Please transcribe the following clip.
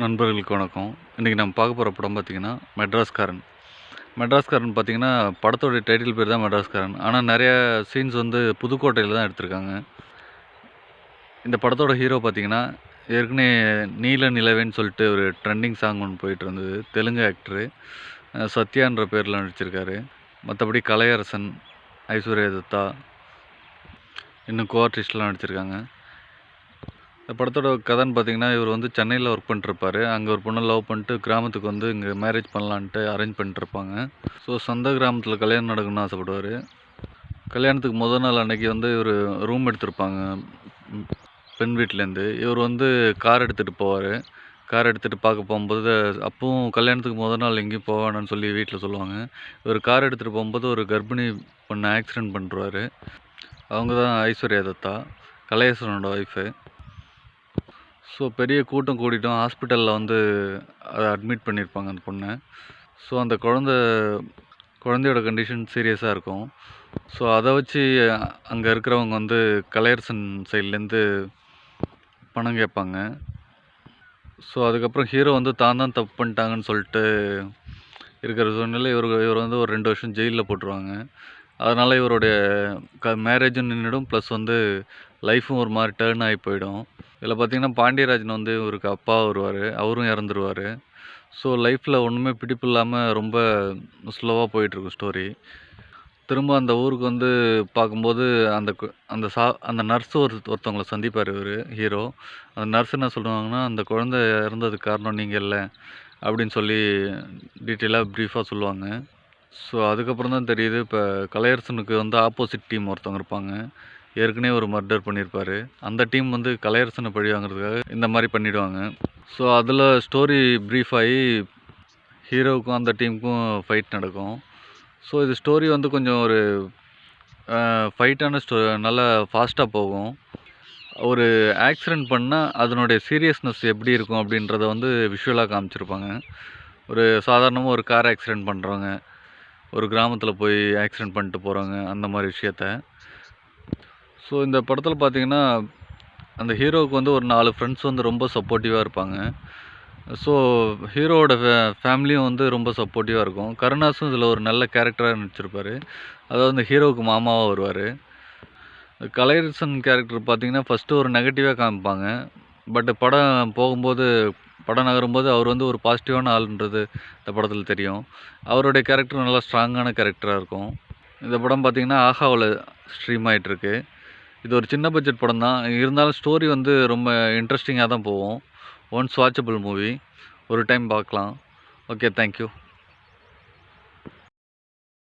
நண்பர்களுக்கு வணக்கம். இன்றைக்கி நம்ம பார்க்க போகிற படம் பார்த்திங்கன்னா மெட்ராஸ்காரன். மெட்ராஸ்காரன் பார்த்திங்கன்னா படத்தோடைய டைட்டில் பேர் தான் மெட்ராஸ்காரன். ஆனால் நிறையா சீன்ஸ் வந்து புதுக்கோட்டையில் தான் எடுத்திருக்காங்க. இந்த படத்தோட ஹீரோ பார்த்திங்கன்னா ஏற்கனவே நீல நிலவேன்னு சொல்லிட்டு ஒரு ட்ரெண்டிங் சாங் ஒன்று போயிட்டு இருந்தது தெலுங்கு ஆக்டரு சத்யான்ற பேரில் நடிச்சிருக்காரு. மற்றபடி கலையரசன் ஐஸ்வர்யா தத்தா இன்னும் கோ ஆர்டிஸ்ட்லாம் நடிச்சிருக்காங்க. இந்த படத்தோட கதைன்னு பார்த்தீங்கன்னா இவர் வந்து சென்னையில் ஒர்க் பண்ணிட்டுருப்பாரு. அங்கே ஒரு பொண்ணை லவ் பண்ணிட்டு கிராமத்துக்கு வந்து இங்கே மேரேஜ் பண்ணலான்ட்டு அரேஞ்ச் பண்ணிட்டுருப்பாங்க. ஸோ சொந்த கிராமத்தில் கல்யாணம் நடக்கணும்னு ஆசைப்படுவார். கல்யாணத்துக்கு முதல் நாள் அன்னைக்கு வந்து இவர் ரூம் எடுத்திருப்பாங்க. பெண் வீட்டிலேருந்து இவர் வந்து கார் எடுத்துகிட்டு போவார். கார் எடுத்துகிட்டு பார்க்க போகும்போது அப்பவும் கல்யாணத்துக்கு முதல் நாள் எங்கேயும் போக வேணாம்னு சொல்லி வீட்டில் சொல்லுவாங்க. இவர் கார் எடுத்துகிட்டு போகும்போது ஒரு கர்ப்பிணி பொண்ணை ஆக்சிடெண்ட் பண்ணுறாரு அவங்க தான் ஐஸ்வர்யா தத்தா. கலையேஸ்வரனோட ஒய்ஃபு ஸோ பெரிய கூட்டம் கூடிட்டோம். ஹாஸ்பிட்டலில் வந்து அதை அட்மிட் பண்ணியிருப்பாங்க அந்த பொண்ணை. ஸோ அந்த குழந்த குழந்தையோட கண்டிஷன் சீரியஸாக இருக்கும். ஸோ அதை வச்சு அங்கே இருக்கிறவங்க வந்து கலையரசன் சைட்லேருந்து பணம் கேட்பாங்க. ஸோ அதுக்கப்புறம் ஹீரோ வந்து தான் தான் தப்பு பண்ணிட்டாங்கன்னு சொல்லிட்டு இருக்கிற சூழ்நிலை இவர் இவர் வந்து ஒரு ரெண்டு வருஷம் ஜெயிலில் போட்டுருவாங்க. அதனால் இவருடைய க மேரேஜும் நின்றுடும் ப்ளஸ் வந்து லைஃப்பும் ஒரு மாதிரி டேர்ன் ஆகி போயிடும். இதில் பார்த்தீங்கன்னா பாண்டியராஜன் வந்து இவருக்கு அப்பா வருவார் அவரும் இறந்துருவார். ஸோ லைஃப்பில் ஒன்றுமே பிடிப்பு இல்லாமல் ரொம்ப ஸ்லோவாக போயிட்டுருக்கும் ஸ்டோரி திரும்ப அந்த ஊருக்கு வந்து பார்க்கும்போது அந்த கு- அந்த சா அந்த நர்ஸ் ஒரு ஒருத்தவங்கள சந்திப்பார் இவர் ஹீரோ அந்த நர்ஸ் என்ன சொல்லுவாங்கன்னா அந்த குழந்தை இறந்ததுக்கு காரணம் நீங்கள் இல்லை அப்படின்னு சொல்லி டீட்டெயிலாக ப்ரீஃபாக சொல்லுவாங்க. ஸோ அதுக்கப்புறம் தான் தெரியுது இப்போ கலையரசனுக்கு வந்து ஆப்போசிட் டீம் ஒருத்தவங்க இருப்பாங்க. ஏற்கனவே ஒரு மர்டர் பண்ணியிருப்பார் அந்த டீம் வந்து கலையரசனை பழி வாங்குறதுக்காக இந்த மாதிரி பண்ணிவிடுவாங்க ஸோ அதில் ஸ்டோரி ப்ரீஃப் ஆகி ஹீரோவுக்கும் அந்த டீமுக்கும் ஃபைட் நடக்கும். ஸோ இது ஸ்டோரி வந்து கொஞ்சம் ஒரு ஃபைட்டான ஸ்டோ நல்லா ஃபாஸ்ட்டாக போகும். ஒரு ஆக்சிடெண்ட் பண்ணால் அதனுடைய சீரியஸ்னஸ் எப்படி இருக்கும் அப்படின்றத வந்து விஷுவலாக காமிச்சிருப்பாங்க. ஒரு சாதாரணமாக ஒரு கார் ஆக்சிடெண்ட் பண்ணுறவங்க ஒரு கிராமத்தில் போய் ஆக்சிடெண்ட் பண்ணிட்டு போகிறவங்க அந்த மாதிரி விஷயத்த. ஸோ இந்த படத்தில் பார்த்தீங்கன்னா அந்த ஹீரோவுக்கு வந்து ஒரு நாலு ஃப்ரெண்ட்ஸ் வந்து ரொம்ப சப்போர்ட்டிவாக இருப்பாங்க. ஸோ ஹீரோவோட ஃபே ஃபேமிலியும் வந்து ரொம்ப சப்போர்ட்டிவாக இருக்கும். கருணாஸும் இதில் ஒரு நல்ல கேரக்டராக நடிச்சிருப்பார். அதாவது இந்த ஹீரோவுக்கு மாமாவாக வருவார். கலைரசன் கேரக்டர் பார்த்திங்கன்னா ஃபஸ்ட்டு ஒரு நெகட்டிவாக காமிப்பாங்க. பட் படம் போகும்போது படம் நகரும்போது அவர் வந்து ஒரு பாசிட்டிவான ஆளுன்றது இந்த படத்தில் தெரியும். அவருடைய கேரக்டர் நல்லா ஸ்ட்ராங்கான கேரக்டராக இருக்கும். இந்த படம் பார்த்தீங்கன்னா ஆஹாவில் ஸ்ட்ரீம் ஆகிட்டுருக்கு இது ஒரு சின்ன பட்ஜெட் படம் தான் இருந்தாலும் ஸ்டோரி வந்து ரொம்ப இன்ட்ரெஸ்டிங்காக தான் போகும். ஒன்ஸ் வாட்சபிள் மூவி ஒரு டைம் பார்க்கலாம். Okay thank you